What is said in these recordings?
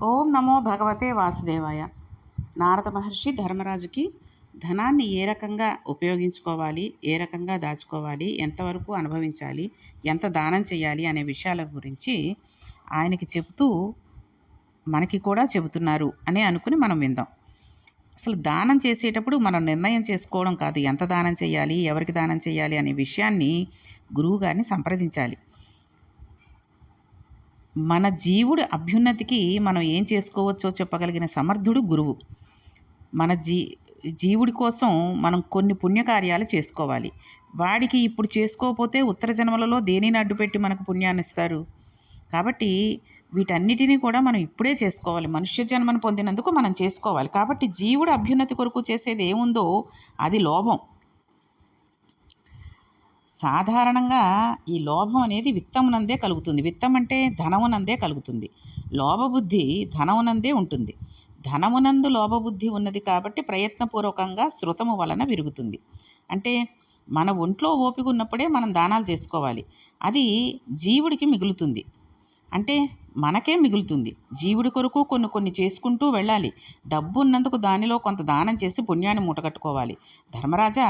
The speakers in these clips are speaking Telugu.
ఓం నమో భగవతే వాసుదేవాయ. నారద మహర్షి ధర్మరాజుకి ధనాన్ని ఏ రకంగా ఉపయోగించుకోవాలి ఏ రకంగా దాచుకోవాలి ఎంతవరకు అనుభవించాలి ఎంత దానం చేయాలి అనే విషయాల గురించి ఆయనకి చెబుతూ మనకి కూడా చెబుతున్నారు అని అనుకుని మనం విందాం. అసలు దానం చేసేటప్పుడు మనం నిర్ణయం చేసుకోవడం కాదు ఎంత దానం చేయాలి ఎవరికి దానం చేయాలి అనే విషయాన్ని గురువుగారిని సంప్రదించాలి. మన జీవుడి అభ్యున్నతికి మనం ఏం చేసుకోవచ్చో చెప్పగలిగిన సమర్థుడు గురువు. మన జీ జీవుడి కోసం మనం కొన్ని పుణ్యకార్యాలు చేసుకోవాలి. వాడికి ఇప్పుడు చేసుకోకపోతే ఉత్తర జన్మలలో దేనిని అడ్డుపెట్టి మనకు పుణ్యాన్ని ఇస్తారు? కాబట్టి వీటన్నిటినీ కూడా మనం ఇప్పుడే చేసుకోవాలి. మనుష్య జన్మను పొందినందుకు మనం చేసుకోవాలి. కాబట్టి జీవుడు అభ్యున్నతి కొరకు చేసేది ఏముందో అది లోభం. సాధారణంగా ఈ లోభం అనేది విత్తమునందే కలుగుతుంది. విత్తం అంటే ధనమునందే కలుగుతుంది. లోభబుద్ధి ధనమునందే ఉంటుంది. ధనమునందు లోభబుద్ధి ఉన్నది కాబట్టి ప్రయత్నపూర్వకంగా శృతము వలన విరుగుతుంది. అంటే మన ఒంట్లో ఓపిక ఉన్నప్పుడే మనం దానాలు చేసుకోవాలి. అది జీవుడికి మిగులుతుంది. అంటే మనకే మిగులుతుంది. జీవుడి కొరకు కొన్ని కొన్ని చేసుకుంటూ వెళ్ళాలి. డబ్బు ఉన్నందుకు దానిలో కొంత దానం చేసి పుణ్యాన్ని మూటగట్టుకోవాలి ధర్మరాజా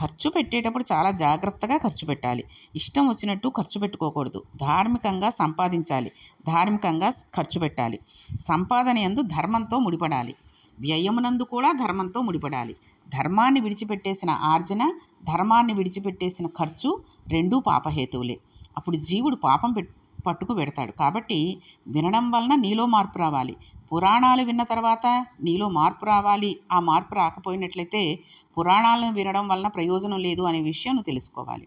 ఖర్చు పెట్టేటప్పుడు చాలా జాగ్రత్తగా ఖర్చు పెట్టాలి. ఇష్టం వచ్చినట్టు ఖర్చు పెట్టుకోకూడదు. ధార్మికంగా సంపాదించాలి. ధార్మికంగా ఖర్చు పెట్టాలి. సంపాదన ఎందు ధర్మంతో ముడిపడాలి. వ్యయమునందు కూడా ధర్మంతో ముడిపడాలి. ధర్మాన్ని విడిచిపెట్టేసిన ఆర్జన ధర్మాన్ని విడిచిపెట్టేసిన ఖర్చు రెండూ పాపహేతువులే. అప్పుడు జీవుడు పాపం పెట్ పట్టుకు పెడతాడు. కాబట్టి వినడం వలన నీలో మార్పు రావాలి. పురాణాలు విన్న తర్వాత నీలో మార్పు రావాలి. ఆ మార్పు రాకపోయినట్లయితే పురాణాలను వినడం వలన ప్రయోజనం లేదు అనే విషయం నువ్వు తెలుసుకోవాలి.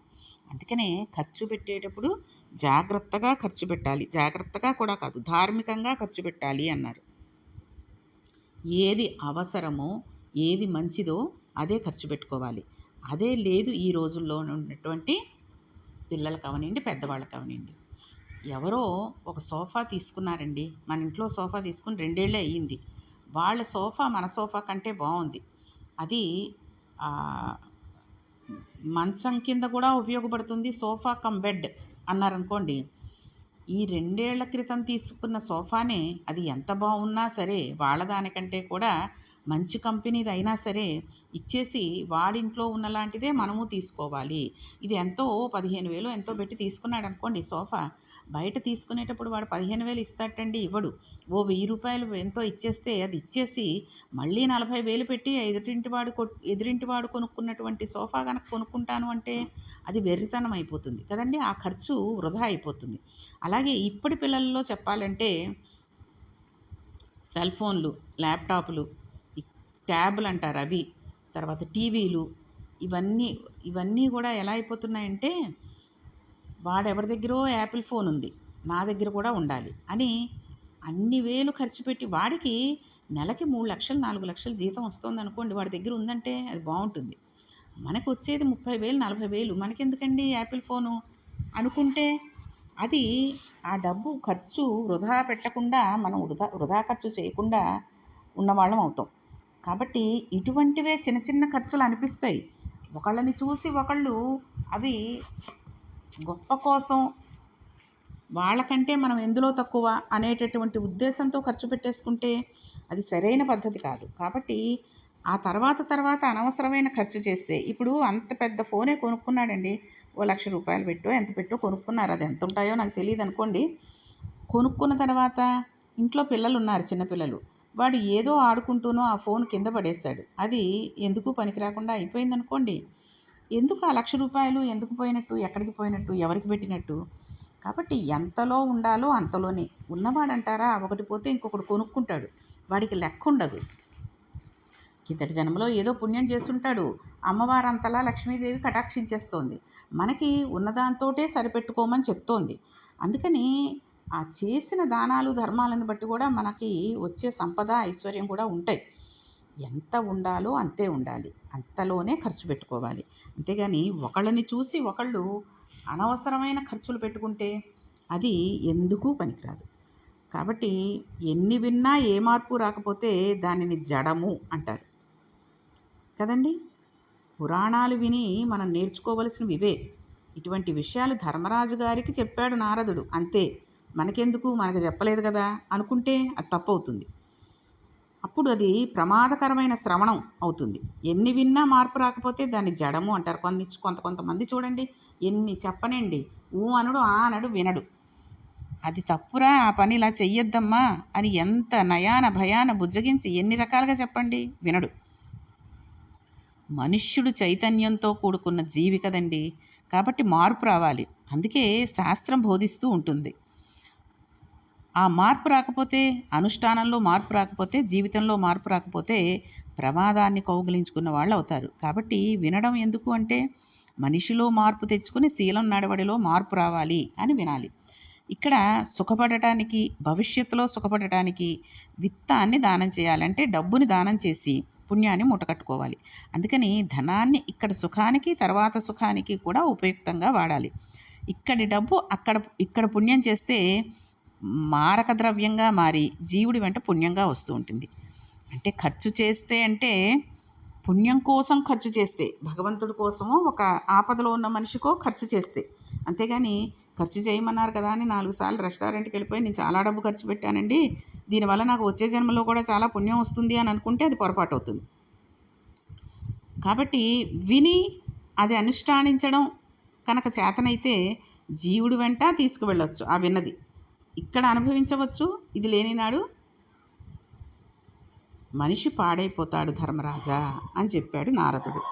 అందుకనే ఖర్చు పెట్టేటప్పుడు జాగ్రత్తగా ఖర్చు పెట్టాలి. జాగ్రత్తగా కూడా కాదు ధార్మికంగా ఖర్చు పెట్టాలి అన్నారు. ఏది అవసరమో ఏది మంచిదో అదే ఖర్చు పెట్టుకోవాలి. అదే లేదు ఈ రోజుల్లో ఉన్నటువంటి పిల్లలు కావనండి పెద్దవాళ్ళు కావనండి. ఎవరో ఒక సోఫా తీసుకున్నారండి. మన ఇంట్లో సోఫా తీసుకుని రెండేళ్ళే అయ్యింది. వాళ్ళ సోఫా మన సోఫా కంటే బాగుంది. అది మంచం కింద కూడా ఉపయోగపడుతుంది సోఫా కమ్ బెడ్ అన్నారనుకోండి. ఈ రెండేళ్ళ క్రితం తీసుకున్న సోఫానే అది ఎంత బాగున్నా సరే వాళ్ళ దానికంటే కూడా మంచి కంపెనీది అయినా సరే ఇచ్చేసి వాడింట్లో ఉన్నలాంటిదే మనము తీసుకోవాలి. ఇది ఎంతో పదిహేను వేలు ఎంతో పెట్టి తీసుకున్నాడు అనుకోండి సోఫా. బయట తీసుకునేటప్పుడు వాడు పదిహేను వేలు ఇస్తాటండి ఇవ్వడు. ఓ వెయ్యి రూపాయలు ఎంతో ఇచ్చేస్తే అది ఇచ్చేసి మళ్ళీ నలభై వేలు పెట్టి ఎదుటింటి వాడు ఎదురింటి వాడు కొనుక్కున్నటువంటి సోఫా కనుక కొనుక్కుంటాను అంటే అది వెర్రితనం అయిపోతుంది కదండి? ఆ ఖర్చు వృధా అయిపోతుంది. అలా అలాగే ఇప్పటి పిల్లల్లో చెప్పాలంటే సెల్ ఫోన్లు ల్యాప్టాప్లు ట్యాబ్లు అంటారు అవి తర్వాత టీవీలు ఇవన్నీ ఇవన్నీ కూడా ఎలా అయిపోతున్నాయంటే వాడెవరి దగ్గరో యాపిల్ ఫోన్ ఉంది నా దగ్గర కూడా ఉండాలి అని అన్ని వేలు ఖర్చు పెట్టి వాడికి నెలకి మూడు లక్షలు నాలుగు లక్షలు జీతం వస్తుంది అనుకోండి వాడి దగ్గర ఉందంటే అది బాగుంటుంది. మనకు వచ్చేది ముప్పై వేలు నలభై వేలు మనకెందుకండి యాపిల్ ఫోను? అనుకుంటే అది ఆ డబ్బు ఖర్చు వృధా పెట్టకుండా మనం వృధా వృధా ఖర్చు చేయకుండా ఉన్నవాళ్ళం అవుతాం. కాబట్టి ఇటువంటివే చిన్న చిన్న ఖర్చులు అనిపిస్తాయి. ఒకళ్ళని చూసి ఒకళ్ళు అవి గొప్ప కోసం వాళ్ళకంటే మనం ఎందులో తక్కువ అనేటటువంటి ఉద్దేశంతో ఖర్చు పెట్టేసుకుంటే అది సరైన పద్ధతి కాదు. కాబట్టి ఆ తర్వాత తర్వాత అనవసరమైన ఖర్చు చేస్తే ఇప్పుడు అంత పెద్ద ఫోనే కొనుక్కున్నాడండి. ఓ లక్ష రూపాయలు పెట్టో ఎంత పెట్టో కొనుక్కున్నారు. అది ఎంత ఉంటాయో నాకు తెలియదు అనుకోండి. కొనుక్కున్న తర్వాత ఇంట్లో పిల్లలు ఉన్నారు చిన్నపిల్లలు వాడు ఏదో ఆడుకుంటూనో ఆ ఫోన్ కింద పడేశాడు. అది ఎందుకు పనికి రాకుండా అయిపోయింది అనుకోండి. ఎందుకు ఆ లక్ష రూపాయలు ఎందుకు పోయినట్టు ఎక్కడికి పోయినట్టు ఎవరికి పెట్టినట్టు? కాబట్టి ఎంతలో ఉండాలో అంతలోనే. ఉన్నవాడంటారా ఒకటి పోతే ఇంకొకటి కొనుక్కుంటాడు. వాడికి లెక్క ఉండదు. కిందటి జన్మలో ఏదో పుణ్యం చేస్తుంటాడు. అమ్మవారంతలా లక్ష్మీదేవి కటాక్షించేస్తోంది. మనకి ఉన్నదాంతోటే సరిపెట్టుకోమని చెప్తోంది. అందుకని ఆ చేసిన దానాలు ధర్మాలను బట్టి కూడా మనకి వచ్చే సంపద ఐశ్వర్యం కూడా ఉంటాయి. ఎంత ఉండాలో అంతే ఉండాలి. అంతలోనే ఖర్చు పెట్టుకోవాలి. అంతేగాని ఒకళ్ళని చూసి ఒకళ్ళు అనవసరమైన ఖర్చులు పెట్టుకుంటే అది ఎందుకు పనికిరాదు. కాబట్టి ఎన్ని విన్నా ఏ మార్పు రాకపోతే దానిని జడము అంటారు. కదండి? పురాణాలు విని మనం నేర్చుకోవలసినవి ఇవే. ఇటువంటి విషయాలు ధర్మరాజు గారికి చెప్పాడు నారదుడు. అంతే. మనకెందుకు? మనకు చెప్పలేదు కదా? అనుకుంటే అది తప్పు అవుతుంది అప్పుడు అది ప్రమాదకరమైన శ్రవణం అవుతుంది. ఎన్ని విన్నా మార్పు రాకపోతే దాన్ని జడము అంటారు. కొన్ని కొంత కొంతమంది చూడండి. ఎన్ని చెప్పనండి. ఊ అనడు ఆ అనడు వినడు. అది తప్పురా ఆ పని ఇలా చెయ్యొద్దమ్మా అని ఎంత నయాన భయాన బుజ్జగించి ఎన్ని రకాలుగా చెప్పండి? వినడు. మనుష్యుడు చైతన్యంతో కూడుకున్న జీవి కదండి. కాబట్టి మార్పు రావాలి. అందుకే శాస్త్రం బోధిస్తూ ఉంటుంది. ఆ మార్పు రాకపోతే అనుష్ఠానంలో మార్పు రాకపోతే జీవితంలో మార్పు రాకపోతే ప్రమాదాన్ని కౌగిలించుకున్న వాళ్ళు అవుతారు. కాబట్టి వినడం ఎందుకు అంటే మనిషిలో మార్పు తెచ్చుకుని శీలం నడవడిలో మార్పు రావాలి అని వినాలి. ఇక్కడ సుఖపడటానికి భవిష్యత్తులో సుఖపడటానికి విత్తాన్ని దానం చేయాలంటే డబ్బుని దానం చేసి పుణ్యాన్ని మూటకట్టుకోవాలి అందుకని ధనాన్ని ఇక్కడ సుఖానికి తర్వాత సుఖానికి కూడా ఉపయుక్తంగా వాడాలి. ఇక్కడి డబ్బు అక్కడ ఇక్కడ పుణ్యం చేస్తే మారక ద్రవ్యంగా మారి జీవుడి వెంట పుణ్యంగా వస్తూ ఉంటుంది. అంటే ఖర్చు చేస్తే అంటే పుణ్యం కోసం ఖర్చు చేస్తే భగవంతుడి కోసమో ఒక ఆపదలో ఉన్న మనిషికో ఖర్చు చేస్తే. అంతేగాని ఖర్చు చేయమన్నారు కదా అని నాలుగు సార్లు రెస్టారెంట్కి వెళ్ళిపోయి నేను చాలా డబ్బు ఖర్చు పెట్టానండి. దీనివల్ల నాకు వచ్చే జన్మలో కూడా చాలా పుణ్యం వస్తుంది అని అనుకుంటే అది పొరపాటు అవుతుంది. కాబట్టి విని అది అనుష్ఠానించడం కనుక చేతనైతే జీవుడు వెంట తీసుకువెళ్ళవచ్చు ఆ విన్నది. ఇక్కడ అనుభవించవచ్చు ఇది లేనినాడు. మనిషి పాడైపోతాడు ధర్మరాజా అని చెప్పాడు నారదుడు.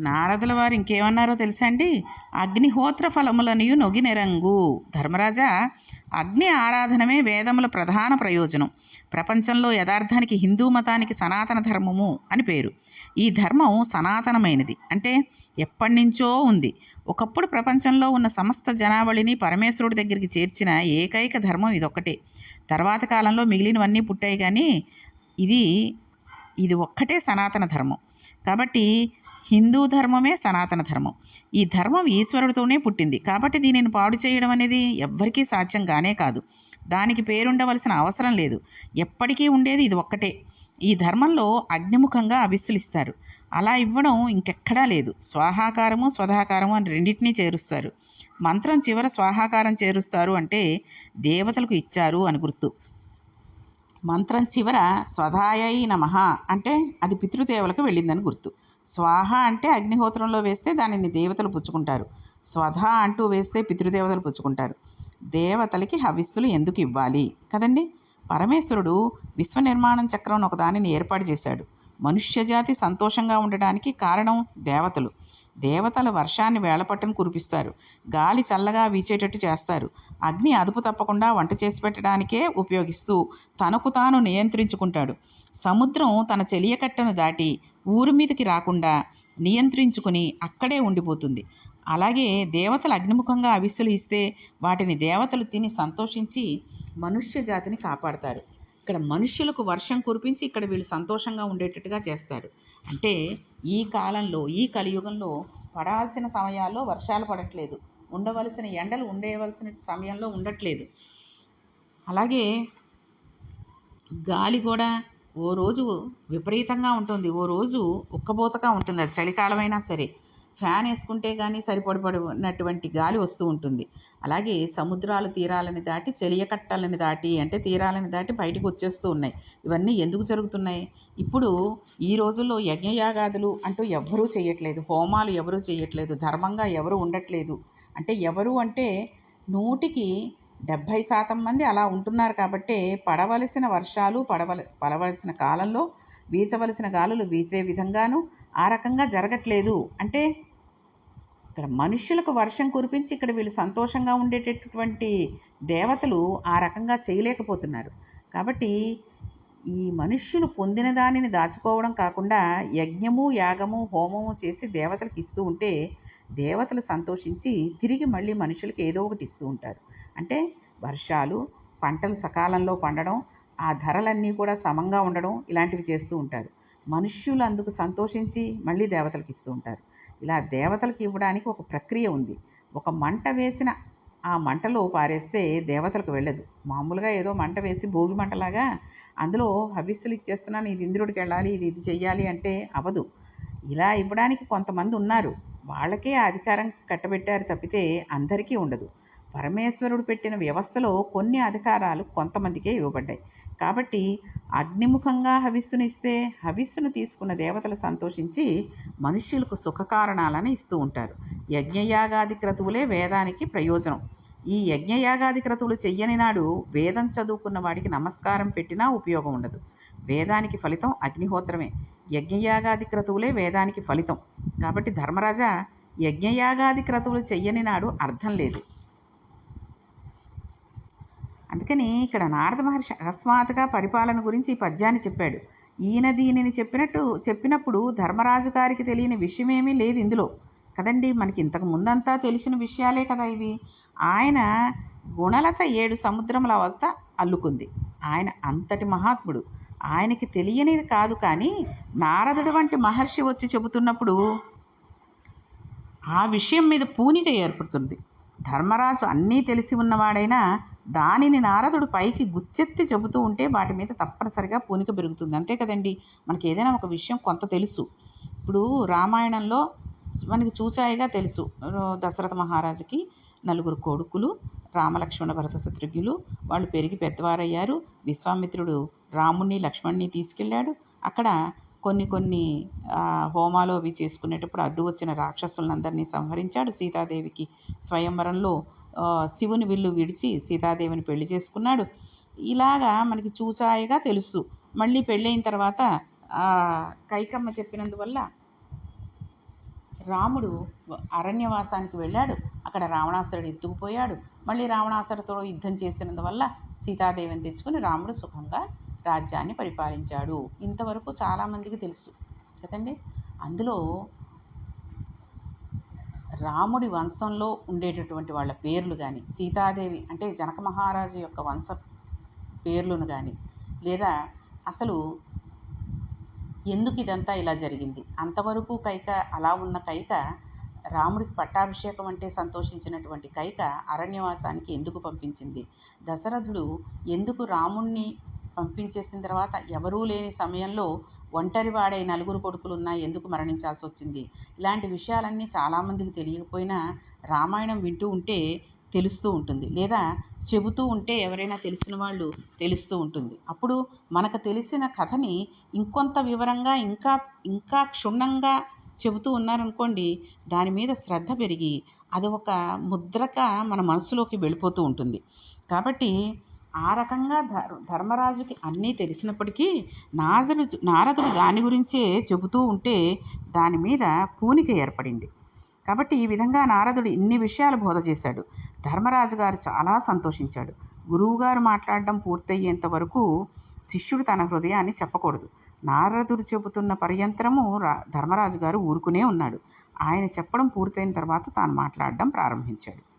నారదుల వారు ఇంకేమన్నారో తెలుసా అండి అగ్నిహోత్ర ఫలములనియు నొగినెరంగు. ధర్మరాజా అగ్ని ఆరాధనమే వేదముల ప్రధాన ప్రయోజనం. ప్రపంచంలో యథార్థానికి హిందూ మతానికి సనాతన ధర్మము అని పేరు. ఈ ధర్మం సనాతనమైనది. అంటే ఎప్పటి నుంచో ఉంది. ఒకప్పుడు ప్రపంచంలో ఉన్న సమస్త జనావళిని పరమేశ్వరుడి దగ్గరికి చేర్చిన ఏకైక ధర్మం ఇదొక్కటే. తర్వాత కాలంలో మిగిలినవన్నీ పుట్టాయి కానీ ఇది ఇది ఒక్కటే సనాతన ధర్మం. కాబట్టి హిందూ ధర్మమే సనాతన ధర్మం. ఈ ధర్మం ఈశ్వరుడితోనే పుట్టింది. కాబట్టి దీనిని పాడు చేయడం అనేది ఎవ్వరికీ సాధ్యం కానే కాదు. దానికి పేరుండవలసిన అవసరం లేదు. ఎప్పటికీ ఉండేది ఇది ఒక్కటే. ఈ ధర్మంలో అగ్నిముఖంగా అవిస్సులిస్తారు అలా ఇవ్వడం ఇంకెక్కడా లేదు. స్వాహాకారము స్వధాకారము అని రెండింటినీ చేరుస్తారు. మంత్రం చివర స్వాహాకారం చేరుస్తారు అంటే దేవతలకు ఇచ్చారు అని గుర్తు. మంత్రం చివర స్వధాయై నమః అంటే అది పితృదేవులకు వెళ్ళిందని గుర్తు. స్వాహ అంటే అగ్నిహోత్రంలో వేస్తే దానిని దేవతలు పుచ్చుకుంటారు. స్వధ అంటూ వేస్తే పితృదేవతలు పుచ్చుకుంటారు. దేవతలకి హవిస్సులు ఎందుకు ఇవ్వాలి? కదండి? పరమేశ్వరుడు విశ్వ నిర్మాణం చక్రం ఒకదానిని ఏర్పాటు చేశాడు. మనుష్యజాతి సంతోషంగా ఉండడానికి కారణం దేవతలు. దేవతల వర్షాన్ని వేళపట్టును కురిపిస్తారు. గాలి చల్లగా వీచేటట్టు చేస్తారు. అగ్ని అదుపు తప్పకుండా వంట చేసి పెట్టడానికే ఉపయోగిస్తూ తనకు తాను నియంత్రించుకుంటాడు. సముద్రం తన చెలియకట్టను దాటి ఊరి మీదకి రాకుండా నియంత్రించుకుని అక్కడే ఉండిపోతుంది. అలాగే దేవతలు అగ్నిముఖంగా అవిస్సులు ఇస్తే వాటిని దేవతలు తిని సంతోషించి మనుష్య జాతిని కాపాడతారు. ఇక్కడ మనుష్యులకు వర్షం కురిపించి ఇక్కడ వీళ్ళు సంతోషంగా ఉండేటట్టుగా చేస్తారు. అంటే ఈ కాలంలో ఈ కలియుగంలో పడాల్సిన సమయాల్లో వర్షాలు పడట్లేదు. ఉండవలసిన ఎండలు ఉండేవలసిన సమయంలో ఉండట్లేదు. అలాగే గాలి కూడా ఓ రోజు విపరీతంగా ఉంటుంది. ఓ రోజు ఉక్కబోతగా ఉంటుంది. అది చలికాలమైనా సరే. ఫ్యాన్ వేసుకుంటే కానీ సరిపడిపడినటువంటి గాలి వస్తూ ఉంటుంది. అలాగే సముద్రాలు తీరాలని దాటి చెలియకట్టలని దాటి అంటే తీరాలని దాటి బయటకు వచ్చేస్తూ ఉన్నాయి. ఇవన్నీ ఎందుకు జరుగుతున్నాయి? ఇప్పుడు ఈ రోజుల్లో యజ్ఞయాగాదులు అంటూ ఎవ్వరూ చేయట్లేదు. హోమాలు ఎవరూ చేయట్లేదు. ధర్మంగా ఎవరు ఉండట్లేదు. అంటే ఎవరు అంటే నూటికి డెబ్భై శాతం మంది అలా ఉంటున్నారు కాబట్టే పడవలసిన వర్షాలు పడవల పడవలసిన కాలంలో వీచవలసిన గాలులు వీచే విధంగాను ఆ రకంగా జరగట్లేదు. అంటే ఇక్కడ మనుష్యులకు వర్షం కురిపించి ఇక్కడ వీళ్ళు సంతోషంగా ఉండేటటువంటి దేవతలు ఆ రకంగా చేయలేకపోతున్నారు. కాబట్టి ఈ మనుష్యులు పొందిన దానిని దాచుకోవడం కాకుండా యజ్ఞము యాగము హోమము చేసి దేవతలకు ఇస్తూ ఉంటే దేవతలు సంతోషించి తిరిగి మళ్ళీ మనుషులకు ఏదో ఒకటి ఇస్తూ ఉంటారు. అంటే వర్షాలు పంటలు సకాలంలో పండడం ఆ ధరలన్నీ కూడా సమంగా ఉండడం ఇలాంటివి చేస్తూ ఉంటారు. మనుష్యులు అందుకు సంతోషించి మళ్ళీ దేవతలకు ఇస్తూ ఉంటారు. ఇలా దేవతలకు ఇవ్వడానికి ఒక ప్రక్రియ ఉంది. ఒక మంట వేసిన ఆ మంటలో పారేస్తే దేవతలకు వెళ్ళదు. మామూలుగా ఏదో మంట వేసి భోగి మంటలాగా అందులో హవిస్సులు ఇచ్చేస్తున్నాను ఇది ఇంద్రుడికి వెళ్ళాలి ఇది ఇది చెయ్యాలి అంటే అవదు ఇలా ఇవ్వడానికి కొంతమంది ఉన్నారు. వాళ్ళకే అధికారం కట్టబెట్టారు తప్పితే అందరికీ ఉండదు. పరమేశ్వరుడు పెట్టిన వ్యవస్థలో కొన్ని అధికారాలు కొంతమందికే ఇవ్వబడ్డాయి. కాబట్టి అగ్నిముఖంగా హవిస్సును ఇస్తే హవిస్సును తీసుకున్న దేవతలు సంతోషించి మనుష్యులకు సుఖకారణాలను ఇస్తూ ఉంటారు. యజ్ఞయాగాది క్రతువులే వేదానికి ప్రయోజనం. ఈ యజ్ఞయాగాది క్రతువులు చెయ్యని నాడు వేదం చదువుకున్న వాడికి నమస్కారం పెట్టినా ఉపయోగం ఉండదు. వేదానికి ఫలితం అగ్నిహోత్రమే. యజ్ఞయాగాది క్రతువులే వేదానికి ఫలితం. కాబట్టి ధర్మరాజా యజ్ఞయాగాది క్రతువులు చెయ్యని నాడు అర్థం లేదు. అందుకని ఇక్కడ నారద మహర్షి అకస్మాత్తుగా పరిపాలన గురించి ఈ పద్యాన్ని చెప్పాడు. ఈయన దీనిని చెప్పినట్టు చెప్పినప్పుడు ధర్మరాజు గారికి తెలియని విషయమేమీ లేదు ఇందులో. కదండి మనకి ఇంతకు ముందంతా తెలిసిన విషయాలే కదా ఇవి. ఆయన గుణలత ఏడు సముద్రముల వద్ద అల్లుకుంది. ఆయన అంతటి మహాత్ముడు. ఆయనకి తెలియనిది కాదు కానీ నారదుడు వంటి మహర్షి వచ్చి చెబుతున్నప్పుడు ఆ విషయం మీద పూనిక ఏర్పడుతుంది. ధర్మరాజు అన్నీ తెలిసి ఉన్నవాడైనా దానిని నారదుడు పైకి గుచ్చెత్తి చెబుతూ ఉంటే వాటి మీద తప్పనిసరిగా పూనిక పెరుగుతుంది. అంతే కదండి. మనకి ఏదైనా ఒక విషయం కొంత తెలుసు. ఇప్పుడు రామాయణంలో మనకి చూచాయిగా తెలుసు. దశరథ మహారాజుకి నలుగురు కొడుకులు రామలక్ష్మణ భరత శత్రుఘ్నులు వాళ్ళు పెరిగి పెద్దవారయ్యారు. విశ్వామిత్రుడు రాముణ్ణి లక్ష్మణ్ణి తీసుకెళ్ళాడు. అక్కడ కొన్ని కొన్ని హోమాలు అవి చేసుకునేటప్పుడు అడ్డు వచ్చిన రాక్షసులందరినీ సంహరించాడు. సీతాదేవికి స్వయంవరంలో శివుని విల్లు విడిచి సీతాదేవిని పెళ్ళి చేసుకున్నాడు. ఇలాగా మనకి చూచాయిగా తెలుసు. మళ్ళీ పెళ్ళైన తర్వాత కైకమ్మ చెప్పినందువల్ల రాముడు అరణ్యవాసానికి వెళ్ళాడు. అక్కడ రావణాసురుడు ఎత్తుకుపోయాడు. మళ్ళీ రావణాసురుడితో యుద్ధం చేసినందువల్ల సీతాదేవిని తెచ్చుకుని రాముడు సుఖంగా రాజ్యాన్ని పరిపాలించాడు. ఇంతవరకు చాలామందికి తెలుసు. కదండి? అందులో రాముడి వంశంలో ఉండేటటువంటి వాళ్ళ పేర్లు కానీ సీతాదేవి అంటే జనక మహారాజు యొక్క వంశ పేర్లను కానీ లేదా అసలు ఎందుకు ఇదంతా ఇలా జరిగింది? అంతవరకు కైక అలా ఉన్న కైక రాముడికి పట్టాభిషేకం అంటే సంతోషించినటువంటి కైక అరణ్యవాసానికి ఎందుకు పంపించింది? దశరథుడు ఎందుకు రాముణ్ణి పంపించేసిన తర్వాత ఎవరూ లేని సమయంలో ఒంటరివాడై నలుగురు కొడుకులున్నా ఎందుకు మరణించాల్సి వచ్చింది? ఇలాంటి విషయాలన్నీ చాలామందికి తెలియకపోయినా రామాయణం వింటూ ఉంటే తెలుస్తూ ఉంటుంది. లేదా చెబుతూ ఉంటే ఎవరైనా తెలిసిన వాళ్ళు తెలుస్తూ ఉంటుంది. అప్పుడు మనకు తెలిసిన కథని ఇంకొంత వివరంగా ఇంకా ఇంకా క్షుణ్ణంగా చెబుతూ ఉన్నారనుకోండి దాని మీద శ్రద్ధ పెరిగి అది ఒక ముద్రక మన మనసులోకి వెళ్ళిపోతూ ఉంటుంది. కాబట్టి ఆ రకంగా ధర్మరాజుకి అన్నీ తెలిసినప్పటికీ నారదుడు నారదుడు దాని గురించే చెబుతూ ఉంటే దాని మీద పూనిక ఏర్పడింది. కాబట్టి ఈ విధంగా నారదుడు ఇన్ని విషయాలు బోధ చేశాడు. ధర్మరాజు గారు చాలా సంతోషించాడు. గురువుగారు మాట్లాడడం పూర్తయ్యేంత వరకు శిష్యుడు తన హృదయాన్ని చెప్పకూడదు. నారదుడు చెబుతున్న పర్యంతరము రా ధర్మరాజు గారు ఊరుకునే ఉన్నాడు. ఆయన చెప్పడం పూర్తయిన తర్వాత తాను మాట్లాడడం ప్రారంభించాడు.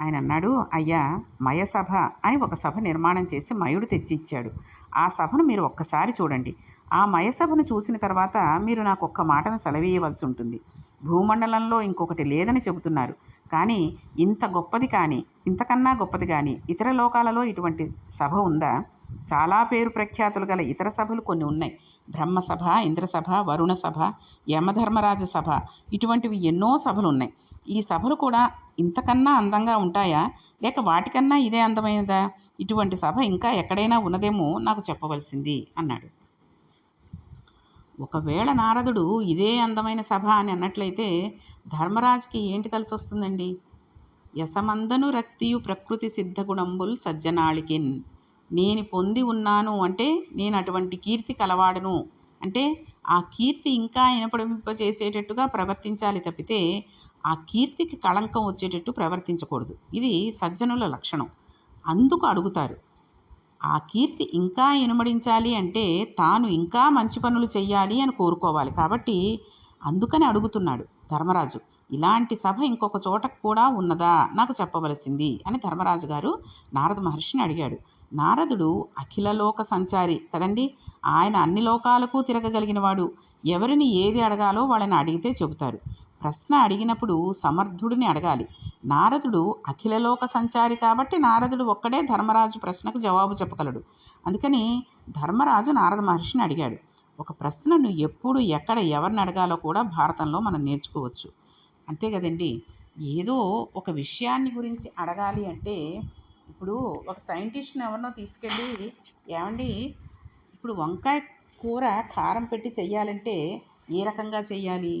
ఆయన అన్నాడు అయ్యా మయసభ అని ఒక సభ నిర్మాణం చేసి మయుడు తెచ్చి ఇచ్చాడు ఆ సభను మీరు ఒక్కసారి చూడండి. ఆ మయసభను చూసిన తర్వాత మీరు నాకు ఒక్క మాటను సెలవేయవలసి ఉంటుంది. భూమండలంలో ఇంకొకటి లేదని చెబుతున్నారు. కానీ ఇంత గొప్పది కానీ ఇంతకన్నా గొప్పది కానీ ఇతర లోకాలలో ఇటువంటి సభ ఉందా? చాలా పేరు ప్రఖ్యాతులు గల ఇతర సభలు కొన్ని ఉన్నాయి. బ్రహ్మసభ ఇంద్రసభ వరుణ సభ యమధర్మరాజ సభ ఇటువంటివి ఎన్నో సభలు ఉన్నాయి. ఈ సభలు కూడా ఇంతకన్నా అందంగా ఉంటాయా? లేక వాటికన్నా ఇదే అందమైనదా? ఇటువంటి సభ ఇంకా ఎక్కడైనా ఉన్నదేమో నాకు చెప్పవలసింది అన్నాడు. ఒకవేళ నారదుడు ఇదే అందమైన సభ అని అన్నట్లయితే ధర్మరాజుకి ఏంటి కలిసి వస్తుందండి? యసమందను రక్తియు ప్రకృతి సిద్ధగుణంబుల్ సజ్జనాళికిన్. నేను పొంది ఉన్నాను అంటే నేను అటువంటి కీర్తి కలవాడను. అంటే ఆ కీర్తి ఇంకా ఇనపడింపజేసేటట్టుగా ప్రవర్తించాలి తప్పితే ఆ కీర్తికి కళంకం వచ్చేటట్టు ప్రవర్తించకూడదు. ఇది సజ్జనుల లక్షణం. అందుకు అడుగుతారు. ఆ కీర్తి ఇంకా ఇనుమడించాలి అంటే తాను ఇంకా మంచి పనులు చెయ్యాలి అని కోరుకోవాలి. కాబట్టి అందుకని అడుగుతున్నాడు ధర్మరాజు. ఇలాంటి సభ ఇంకొక చోట కూడా ఉన్నదా? నాకు చెప్పవలసింది అని ధర్మరాజు గారు నారద మహర్షిని అడిగాడు. నారదుడు అఖిలలోక సంచారి కదండి? ఆయన అన్ని లోకాలకు తిరగగలిగినవాడు. ఎవరిని ఏది అడగాలో వాళ్ళని అడిగితే చెబుతారు ప్రశ్న అడిగినప్పుడు సమర్థుడిని అడగాలి. నారదుడు అఖిలలోక సంచారి కాబట్టి నారదుడు ఒక్కడే ధర్మరాజు ప్రశ్నకు జవాబు చెప్పగలడు. అందుకని ధర్మరాజు నారద మహర్షిని అడిగాడు. ఒక ప్రశ్నను ఎప్పుడు ఎక్కడ ఎవరిని అడగాలో కూడా భారతంలో మనం నేర్చుకోవచ్చు. అంతే కదండి. ఏదో ఒక విషయాన్ని గురించి అడగాలి అంటే ఇప్పుడు ఒక సైంటిస్ట్ని ఎవరినో తీసుకెళ్ళి ఏమండి ఇప్పుడు వంకాయ కూర కారం పెట్టి చెయ్యాలంటే ఏ రకంగా చెయ్యాలి?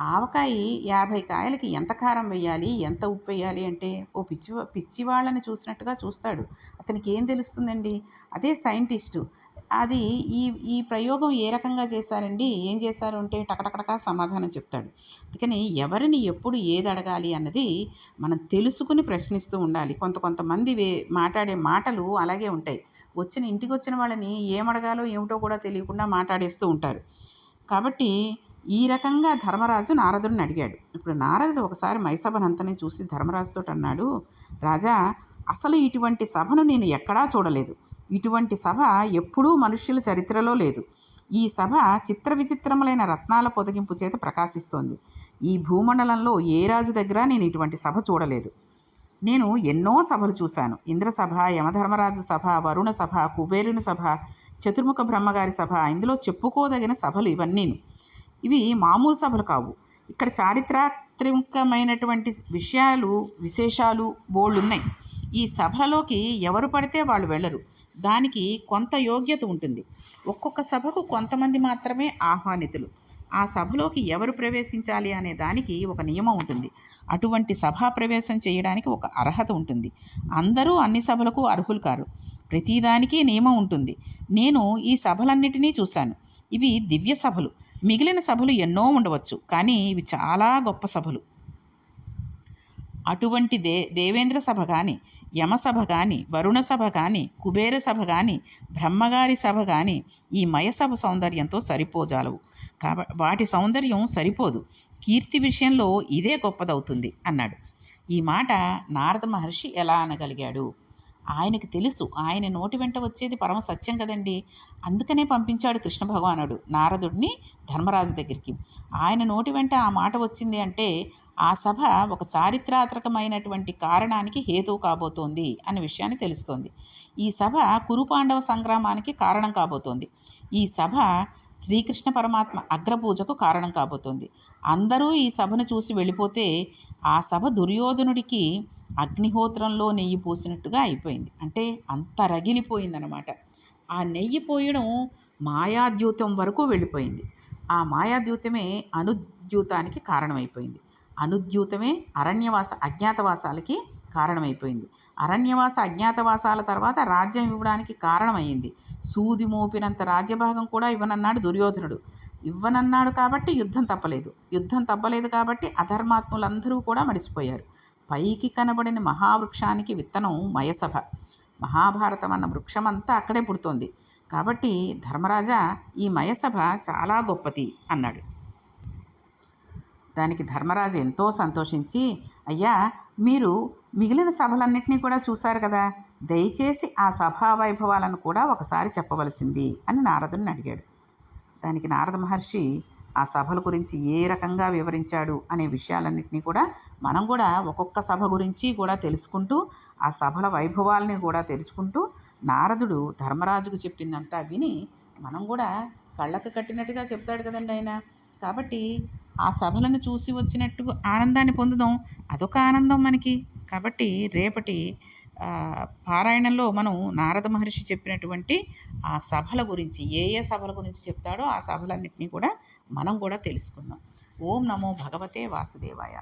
ఆవకాయ యాభై కాయలకి ఎంత కారం వేయాలి? ఎంత ఉప్పు వేయాలి అంటే ఓ పిచ్చి పిచ్చి వాళ్ళని చూసినట్టుగా చూస్తాడు. అతనికి ఏం తెలుస్తుందండి? అదే సైంటిస్టు. అది ఈ ఈ ప్రయోగం ఏ రకంగా చేశారండి? ఏం చేశారు అంటే టకటకటక సమాధానం చెప్తాడు. అందుకని ఎవరిని ఎప్పుడు ఏది అడగాలి అన్నది మనం తెలుసుకుని ప్రశ్నిస్తూ ఉండాలి. కొంత కొంతమంది వే మాట్లాడే మాటలు అలాగే ఉంటాయి. వచ్చిన ఇంటికి వచ్చిన వాళ్ళని ఏమడగాలో ఏమిటో కూడా తెలియకుండా మాట్లాడేస్తూ ఉంటారు. కాబట్టి ఈ రకంగా ధర్మరాజు నారదుడిని అడిగాడు. ఇప్పుడు నారదుడు ఒకసారి మైసభనంతని చూసి ధర్మరాజుతో అన్నాడు రాజా అసలు ఇటువంటి సభను నేను ఎక్కడా చూడలేదు. ఇటువంటి సభ ఎప్పుడూ మనుష్యుల చరిత్రలో లేదు. ఈ సభ చిత్ర విచిత్రములైన రత్నాల పొదగింపు చేత ప్రకాశిస్తోంది. ఈ భూమండలంలో ఏ రాజు దగ్గర నేను ఇటువంటి సభ చూడలేదు. నేను ఎన్నో సభలు చూశాను. ఇంద్రసభ యమధర్మరాజు సభ వరుణ సభ కుబేరుని సభ చతుర్ముఖ బ్రహ్మగారి సభ ఇందులో చెప్పుకోదగిన సభలు ఇవన్నీను. ఇవి మామూలు సభలు కావు. ఇక్కడ చారిత్రాత్మకమైనటువంటి విషయాలు విశేషాలు బోళ్ళు ఉన్నాయి. ఈ సభలలోకి ఎవరు పడితే వాళ్ళు వెళ్ళరు. దానికి కొంత యోగ్యత ఉంటుంది. ఒక్కొక్క సభకు కొంతమంది మాత్రమే ఆహ్వానితులు. ఆ సభలోకి ఎవరు ప్రవేశించాలి అనే దానికి ఒక నియమం ఉంటుంది. అటువంటి సభా ప్రవేశం చేయడానికి ఒక అర్హత ఉంటుంది. అందరూ అన్ని సభలకు అర్హులు కారు. ప్రతిదానికి నియమం ఉంటుంది. నేను ఈ సభలన్నిటినీ చూశాను. ఇవి దివ్య సభలు. మిగిలిన సభలు ఎన్నో ఉండవచ్చు కానీ ఇవి చాలా గొప్ప సభలు. అటువంటి దే దేవేంద్ర సభ కానీ యమసభ కానీ వరుణ సభ కానీ కుబేర సభ కానీ బ్రహ్మగారి సభ కానీ ఈ మయసభ సౌందర్యంతో సరిపోజాలవు. కాబ వాటి సౌందర్యం సరిపోదు. కీర్తి విషయంలో ఇదే గొప్పదవుతుంది అన్నాడు. ఈ మాట నారద మహర్షి ఎలా అనగలిగాడు? ఆయనకి తెలుసు ఆయన నోటి వెంట వచ్చేది పరమ సత్యం కదండి. అందుకనే పంపించాడు కృష్ణ భగవానుడు నారదుడిని ధర్మరాజు దగ్గరికి. ఆయన నోటి వెంట ఆ మాట వచ్చింది అంటే ఆ సభ ఒక చారిత్రాత్మకమైనటువంటి కారణానికి హేతువు కాబోతోంది అనే విషయాన్ని తెలుస్తోంది. ఈ సభ కురుపాండవ సంగ్రామానికి కారణం కాబోతోంది. ఈ సభ శ్రీకృష్ణ పరమాత్మ అగ్రపూజకు కారణం కాబోతోంది. అందరూ ఈ సభను చూసి వెళ్ళిపోతే ఆ సభ దుర్యోధనుడికి అగ్నిహోత్రంలో నెయ్యి పూసినట్టుగా అయిపోయింది. అంటే అంత రగిలిపోయిందనమాట ఆ నెయ్యి పోయడం మాయాద్యూతం వరకు వెళ్ళిపోయింది. ఆ మాయాద్యూతమే అనుద్యూతానికి కారణమైపోయింది. అనుద్యూతమే అరణ్యవాస అజ్ఞాతవాసాలకి కారణమైపోయింది. అరణ్యవాస అజ్ఞాతవాసాల తర్వాత రాజ్యం ఇవ్వడానికి కారణమైంది. సూది మోపినంత రాజ్యభాగం కూడా ఇవ్వనన్నాడు దుర్యోధనుడు. ఇవ్వనన్నాడు కాబట్టి యుద్ధం తప్పలేదు. యుద్ధం తప్పలేదు కాబట్టి అధర్మాత్ములందరూ కూడా మడిసిపోయారు. పైకి కనబడిన మహావృక్షానికి విత్తనం మయసభ. మహాభారతం అన్న వృక్షమంతా అక్కడే పుడుతోంది. కాబట్టి ధర్మరాజా ఈ మయసభ చాలా గొప్పది అన్నాడు. దానికి ధర్మరాజు ఎంతో సంతోషించి అయ్యా మీరు మిగిలిన సభలన్నింటినీ కూడా చూశారు కదా? దయచేసి ఆ సభా వైభవాలను కూడా ఒకసారి చెప్పవలసింది అని నారదుని అడిగాడు. దానికి నారద మహర్షి ఆ సభల గురించి ఏ రకంగా వివరించాడు? అనే విషయాలన్నింటినీ కూడా మనం కూడా ఒక్కొక్క సభ గురించి కూడా తెలుసుకుంటూ ఆ సభల వైభవాలని కూడా తెలుసుకుంటూ నారదుడు ధర్మరాజుకు చెప్పిందంతా విని మనం కూడా కళ్ళకు కట్టినట్టుగా చెప్తాడు కదండి ఆయన. కాబట్టి ఆ సభలను చూసి వచ్చినట్టు ఆనందాన్ని పొందుదాం. అదొక ఆనందం మనకి. కాబట్టి రేపటి పారాయణంలో మనం నారద మహర్షి చెప్పినటువంటి ఆ సభల గురించి ఏ ఏ సభల గురించి చెప్తాడో ఆ సభలన్నింటినీ కూడా మనం కూడా తెలుసుకుందాం. ఓం నమో భగవతే వాసుదేవాయ.